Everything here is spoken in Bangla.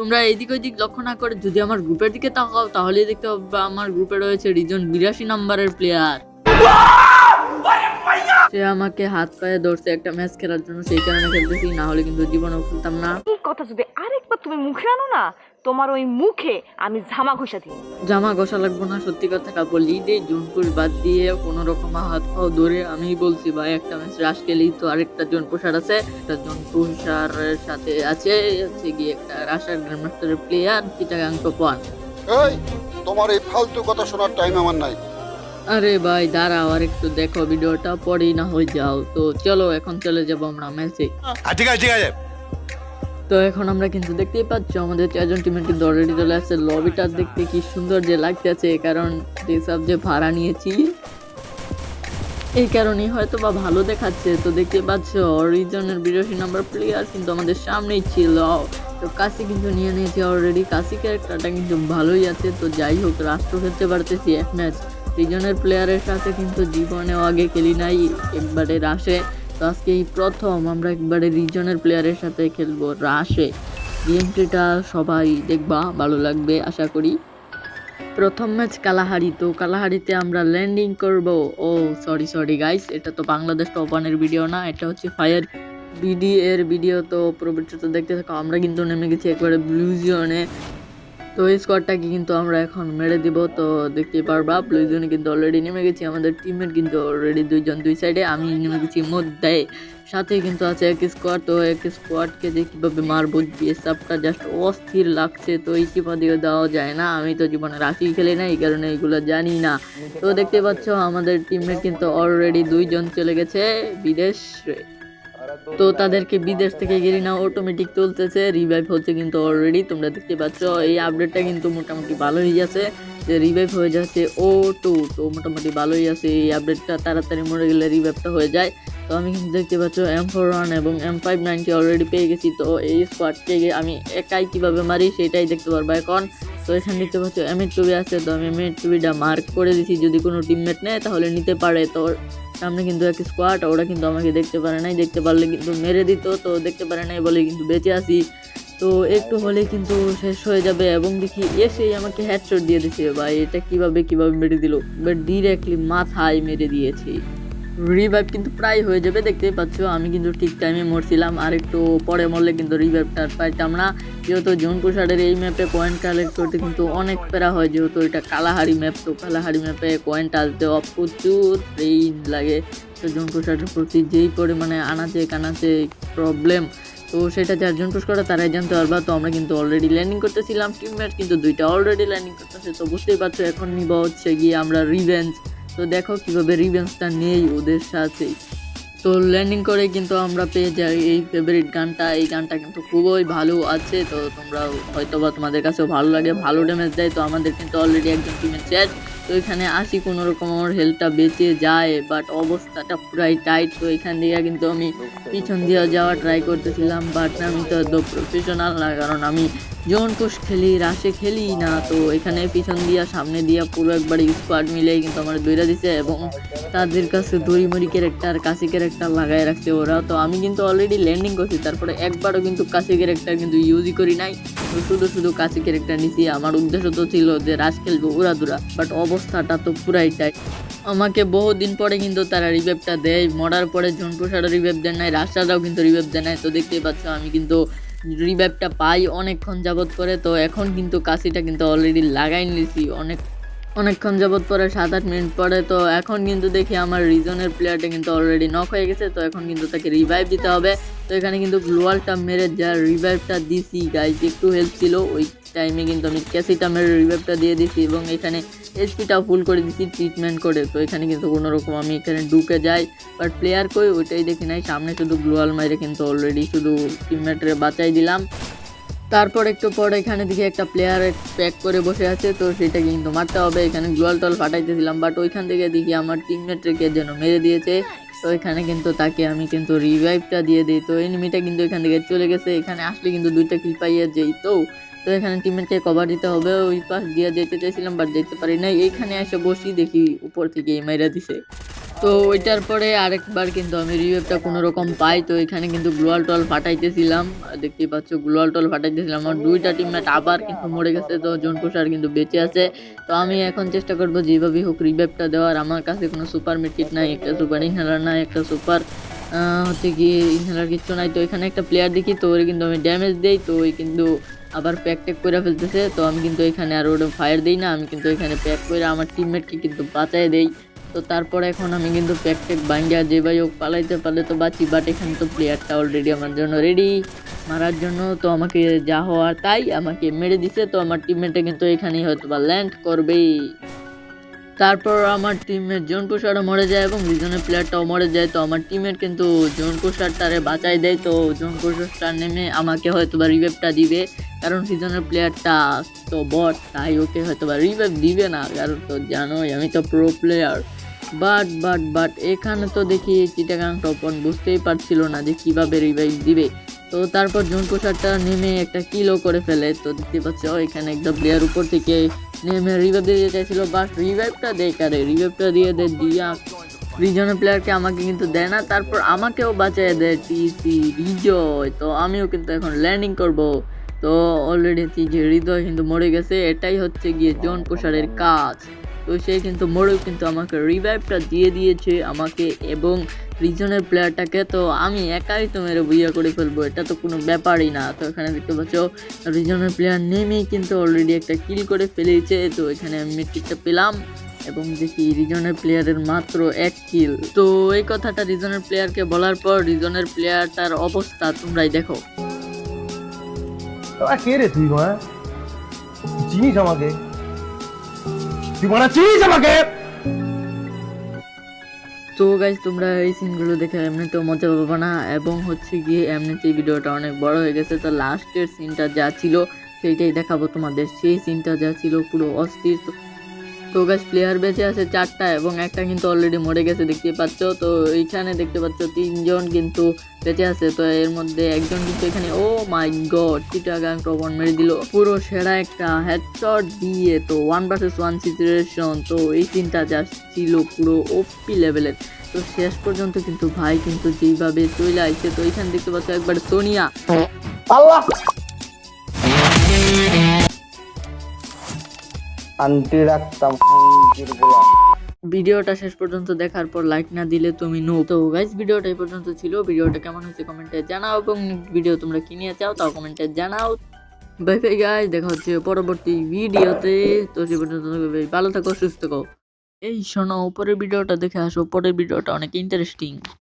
তোমরা এদিক ওইদিক লক্ষ্য না করে যদি আমার গ্রুপের দিকে তাকাও, তাহলেই দেখতে পাবে আমার গ্রুপে রয়েছে রিজন বিরাশি নাম্বারের প্লেয়ার সে আমাকে হাত পায়ে ধরছে একটা ম্যাচ খেলার জন্য, সেই কারণে খেলতেছি, না হলে কিন্তু জীবনেও খেলতাম না। কথা যদি আরেকবার তুমি মুখে আনো না তোমার ওই মুখে আমি ঝামা ঘষা দিই। জামা ঘষা লাগবো না সত্যি কথা কাপড় লিডে জোনপুর বাদ দিয়ে কোনো রকম হাত পাও ধরে আমি বলছি ভাই একটা ম্যাচ রাশ খেলি তো আরেকটা জন পোষার আছে। একটা জন পোষারের সাথে আছে হচ্ছে গিয়ে একটা রাশার গ্র্যান্ডমাস্টারের প্লেয়ার চিটাগাং টপ ওয়ান এই তোমার এই ফালতু কথা শোনার টাইম আমার নাই। আরে ভাই দাঁড়াও আর একটু দেখো ভিডিওটা পরেই না হয়ে যাও। তো চলো এখন চলে যাব আমরা ম্যাচে ঠিক আছে ঠিক আছে। তো এখন আমরা কিন্তু দেখতেই পাচ্ছ আমাদের চারজন টিমের কিন্তু অলরেডি চলে আসছে। লবিটা দেখতে কি সুন্দর যে লাগতেছে কারণ যেসব যে ভাড়া নিয়েছি, এই কারণেই হয়তো বা ভালো দেখাচ্ছে। তো দেখতে পাচ্ছ অরিজনের বিরাশি নাম্বার প্লেয়ার কিন্তু আমাদের সামনেই ছিল। তো কাশি কিন্তু নিয়ে নিয়েছি অলরেডি কাশি ক্যারেক্টারটা কিন্তু ভালোই আছে। তো যাই হোক, রাষ্ট্র খেলতে পারতেছি এক ম্যাচ রিজনের প্লেয়ারের সাথে কিন্তু জীবনেও আগে খেলি নাই, একবারে রাশে। তো আজকে এই প্রথম আমরা একবারে রিজনের প্লেয়ারের সাথে খেলব। রাশে। গেমটিটা সবাই দেখবা, ভালো লাগবে, আশা করি। প্রথম ম্যাচ কালাহারি। তো কালাহারিতে আমরা ল্যান্ডিং করব। ও সরি সরি গাইস এটা তো বাংলাদেশ টপ ওয়ানের ভিডিও না, এটা হচ্ছে ফায়ার বিডি এর ভিডিও তো প্রবৃত্ত দেখতে থাকো, আমরা কিন্তু নেমে গেছি একবারে ব্লু জোনে তো এই স্কোয়াডটাকে কিন্তু আমরা এখন মেরে দিব। তো দেখতেই পারবা ব্লু জোনে কিন্তু অলরেডি নেমে গেছি, আমাদের টিমমেট কিন্তু অলরেডি দুইজন দুই সাইডে আমি নেমে গেছি মধ্যে। সাথে কিন্তু আছে এক স্কোয়াড তো এক স্কোয়াডকে যে কীভাবে মারবো বিএসএফটা জাস্ট অস্থির লাগছে, তো এই টিপা দিয়ে দেওয়া যায় না। আমি তো জীবনে রাখি খেলি না, এই কারণে এইগুলো জানি না। তো দেখতে পাচ্ছ, আমাদের টিমমেট কিন্তু অলরেডি দুইজন চলে গেছে, বিদেশে তো তাদেরকে বিদেশ থেকে গেলি না অটোমেটিক চলতেছে রিভাইভ হচ্ছে কিন্তু অলরেডি তোমরা দেখতে পাচ্ছ, এই আপডেটটা কিন্তু মোটামুটি ভালোই আছে, যে রিভাইভ হয়ে যাচ্ছে ও টু তো মোটামুটি ভালোই আছে, এই আপডেটটা তাড়াতাড়ি মরে গেলে রিভাইভটা হয়ে যায়। তো আমি কিন্তু দেখতে পাচ্ছ এম ফোর ওয়ান এবং এম ফাইভ নাইনটি অলরেডি পেয়ে গেছি, তো এই স্কোয়াডকে আমি একাই কীভাবে মারি সেটাই দেখতে পারব এখন। তো এখানে দেখতে পাচ্ছ এম এর টুবি আছে, তো আমি এম এর টুবিটা মার্ক করে দিছি, যদি কোনো টিমমেট নেয় তাহলে নিতে পারে, তো সামনে কিন্তু একটা স্কোয়াড ওরা কিন্তু আমাকে দেখতে পারে নাই। দেখতে পারলে কিন্তু মেরে দিত, তো দেখতে পারে নাই বলে কিন্তু বেঁচে আসি তো একটু হলে কিন্তু শেষ হয়ে যাবে এবং দেখি এসেই আমাকে হ্যাডশট দিয়ে দিছে। ভাই, এটা কীভাবে কীভাবে মেরে দিল? বাট ডিরেক্টলি মাথায় মেরে দিয়েছি। রিভাইভ কিন্তু প্রায় হয়ে যাবে, দেখতেই পাচ্ছ। আমি কিন্তু ঠিক টাইমে মরছিলাম, আর একটু পরে মরলে কিন্তু রিভাইভটা পাইতাম না। যেহেতু জোনপুর সাইডের এই ম্যাপে পয়েন্ট কালেক্ট করতে কিন্তু অনেক প্যারা হয়, যেহেতু এটা কালাহারি ম্যাপ তো কালাহারি ম্যাপে পয়েন্ট আসতে প্রচুর পেইন লাগে। তো জোনপুর সাইডের প্রতি যেই পরিমাণে আনাচে কানাচে প্রবলেম তো সেটা যার পুশ করে তারাই জানতে পারবা। তো আমরা কিন্তু অলরেডি ল্যান্ডিং করতেছিলাম টিমমেট কিন্তু দুইটা অলরেডি ল্যান্ডিং করতেছে, তো বুঝতেই পারছ, এখন নিব হচ্ছে গিয়ে আমরা রিভেঞ্জ তো দেখো কীভাবে রিভেন্সটা নেই ওদের সাথে। তো ল্যান্ডিং করে কিন্তু আমরা পেয়ে যাই এই ফেভারিট গানটা। এই গানটা কিন্তু খুবই ভালো আছে, তো তোমরা হয়তো বা তোমাদের কাছেও ভালো লাগে। ভালো ড্যামেজ দেয়, তো আমাদের কিন্তু অলরেডি একজন টিমের চ্যাট তো এখানে আসি, কোনো রকম আমার হেলথটা বেঁচে যায় বাট অবস্থাটা পুরাই টাইট তো এখান দিয়ে কিন্তু আমি পিছন দিয়ে যাওয়া ট্রাই করতেছিলাম বাট আমি তো একদম প্রফেশনাল না, কারণ আমি জোন কোষ খেলি, রাশে খেলি না, তো এখানে পিছন দিয়া, সামনে দিয়া পুরো একবার স্কোয়াড মিলেই কিন্তু আমার দৈরা দিছে এবং তাদের কাছে দড়িমড়ি ক্যারেক্টার কাশি ক্যারেক্টার লাগাই রাখছে ওরা, তো আমি কিন্তু অলরেডি ল্যান্ডিং করছি, তারপরে একবারও কিন্তু কাশি ক্যারেক্টার কিন্তু ইউজই করি নাই শুধু শুধু কাশি ক্যারেক্টার নিছি, আমার উদ্দেশ্য তো ছিল যে রাশ খেলব, উড়াদুরা বাট অবস্থাটা তো পুরাই টাইট। আমাকে বহুদিন পরে কিন্তু তারা রিভেপটা দেয়। মরার পরে জনপ্রসারও রিভেপ দেন নাই রাস্তাটাও কিন্তু রিভেপ দেয় নাই। তো দেখতেই পাচ্ছ, আমি কিন্তু রিভাইভটা পাই অনেকক্ষণ যাবত করে তো এখন কিন্তু কাশিটা কিন্তু অলরেডি লাগাই নিয়েছি অনেক অনেকক্ষণ যাবৎ পরে সাত আট মিনিট পরে, তো এখন কিন্তু দেখি আমার রিজনের প্লেয়ারটা কিন্তু অলরেডি নক হয়ে গেছে, তো এখন কিন্তু তাকে রিভাইভ দিতে হবে। তো এখানে কিন্তু গ্লোয়ালটা মেরে যা রিভাইভটা দিছি গাইজ একটু হেল্প ছিল, ওই টাইমে কিন্তু আমি ক্যাসিটা মেরে রিভাইভটা দিয়ে দিছি এবং এখানে এসপিটাও ফুল করে দিছি ট্রিটমেন্ট করে। তো এখানে কিন্তু কোনোরকম আমি এখানে ঢুকে যাই বাট প্লেয়ার কই, ওইটাই দেখি নাই। সামনে শুধু গ্লোয়াল মাইরে কিন্তু অলরেডি শুধু টিমমেটরে বাঁচাই দিলাম। তারপর একটু পর এখানে দিকে একটা প্লেয়ার প্যাক করে বসে আছে, তো সেটা কিন্তু মারতে হবে। এখানে গ্লোয়াল টল ফাটাইতেছিলাম বাট ওইখান থেকে দেখি আমার টিমমেটকে যেন মেরে দিয়েছে। তো এখানে কিন্তু তাকে আমি কিন্তু রিভাইভটা দিয়ে দিই। তো এনিমিটা কিন্তু এখান থেকে চলে গেছে। এখানে আসলে কিন্তু দুইটা কিল পাইয়ে যেই তো তো এখানে টিমমেটকে কভার দিতে হবে। ওই পাশ দিয়ে যেতে চাইছিলাম বাট যেতে পারি না এইখানে এসে বসি দেখি উপর থেকে মেরে দিছে। তো ওইটার পরে আরেকবার কিন্তু আমি রিভেভটা কোনো রকম পাই, তো এখানে কিন্তু গ্লোয়াল টল ফাটাইতেছিলাম। দেখতেই পাচ্ছ গ্লোয়াল টল ফাটাইতেছিলাম। আমার দুইটা টিমমেট আবার কিন্তু মরে গেছে, তো জন কুষার কিন্তু বেঁচে আছে। তো আমি এখন চেষ্টা করব যেভাবেই হোক রিভেভটা দেওয়ার। আমার কাছে কোনো সুপার মিটকিট নাই, একটা সুপার ইনহেলার নাই, একটা সুপার হচ্ছে কি ইনহেলার কিচ্ছু নাই। তো এখানে একটা প্লেয়ার দেখি, তো ওর কিন্তু আমি ড্যামেজ দেই, তো ওই কিন্তু আবার প্যাক ট্যাক করে ফেলতেছে। তো আমি কিন্তু এখানে আর ওটা ফায়ার দিই না, আমি কিন্তু এখানে প্যাক করে আমার টিমমেটকে কিন্তু বাঁচাই দেই। তো তারপরে এখন আমি কিন্তু প্যাক ট্যাক ভাঙ্গা যে ভাই হোক পালাইতে পারলে তো বাঁচি বাট এখানে তো প্লেয়ারটা অলরেডি আমার জন্য রেডি মারার জন্য তো আমাকে যা হওয়ার তাই আমাকে মেরে দিছে, তো আমার টিমমেটে কিন্তু এখানেই হয়তো বা ল্যান্ড করবেই। তারপর আমার টিমের জোন কুষারও মরে যায় এবং রিজনের প্লেয়ারটাও মরে যায়, তো আমার টিমের কিন্তু জন কুষারটারে বাঁচাই দেয়, তো জোন কুষারটা নেমে আমাকে হয়তো বা রিভেভটা দিবে, কারণ সিজনের প্লেয়ারটা তো বট তাই ওকে হয়তো বা রিভাইভ দিবে না, কারণ তো জানোই আমি তো pro player but but but, এখানে তো দেখি চিটাগাং টপন বুঝতেই পারছিল না যে কীভাবে রিভাইভ দিবে। তো তারপর জন কুষারটা নেমে একটা কিলো করে ফেলে। তো দেখতে পাচ্ছ, এখানে একটা প্লেয়ার উপর থেকে নেমে রিভাইভ দিতে চাইছিল। বাট রিভাইভটা দেয় কারে? রিভাইভটা দিয়ে দেয় দিয়া। রিজনের প্লেয়ারকে আমাকে কিন্তু দেয় না। তারপর আমাকেও বাঁচিয়ে দেয় টিসি রিজয় তো আমিও কিন্তু এখন ল্যান্ডিং করব। তো অলরেডি যে হৃদয় কিন্তু মরে গেছে। এটাই হচ্ছে গিয়ে জন প্রসারের কাজ। তো সে কিন্তু মরেও কিন্তু আমাকে রিভাইভটা দিয়ে দিয়েছে আমাকে এবং রিজনের প্লেয়ারটাকে তো আমি একাই তো মেরে বুইয়া করে ফেলব, এটা তো কোনো ব্যাপারই না। তো এখানে দেখতে পাচ্ছ রিজনের প্লেয়ার নেমেই কিন্তু অলরেডি একটা কিল করে ফেলেছে। তো এখানে আমি মেট্রিকটা পেলাম এবং দেখি রিজনের প্লেয়ারের মাত্র এক কিল তো এই কথাটা রিজনের প্লেয়ারকে বলার পর রিজনের প্লেয়ারটার অবস্থা তোমরাই দেখো। কে রে তুই মা চিনিস আমাকে? তুই আমাকে? তো গাইজ তোমরা এই সিনগুলো দেখে এমনিতেও মজা পাবো না, এবং হচ্ছে গিয়ে এমনিতেই ভিডিওটা অনেক বড় হয়ে গেছে, তো লাস্টের সিনটা যা ছিল, সেইটাই দেখাবো তোমাদের। সেই সিনটা যা ছিল পুরো অস্থির তো গাছ প্লেয়ার বেঁচে আছে চারটা এবং একটা কিন্তু অলরেডি মরে গেছে দেখতে পাচ্ছ? তো এইখানে দেখতে পাচ্ছ তিনজন কিন্তু বেঁচে আছে, তো এর মধ্যে একজন কিন্তু এখানে, ও মাই গড চিটাগাং টপন মেরে দিল। পুরো সেরা একটা হেডশট দিয়ে, তো ওয়ান ভার্সেস ওয়ান সিচুয়েশন তো এই তিনটা যা ছিল পুরো ওপি লেভেলের তো শেষ পর্যন্ত কিন্তু ভাই কিন্তু যেইভাবে চলে আসছে তো এইখানে দেখতে পাচ্ছ একবার সোনিয়া। আল্লাহ! আন্টি রাখতাম ভিডিওটা শেষ পর্যন্ত দেখার পর লাইক না দিলে তুমি নো তো গাইস ভিডিওটা এই পর্যন্ত ছিল। ভিডিওটা কেমন হয়েছে কমেন্টে জানাও এবং ভিডিও তোমরা কি নিয়ে চাও তাও কমেন্টে জানাও। বাই বাই গাইস দেখা হচ্ছে পরবর্তী ভিডিওতে তো সে পর্যন্ত ভালো থাকো, সুস্থ থাকো। এই শোনো পরের ভিডিওটা দেখে আসো, পরের ভিডিওটা অনেক ইন্টারেস্টিং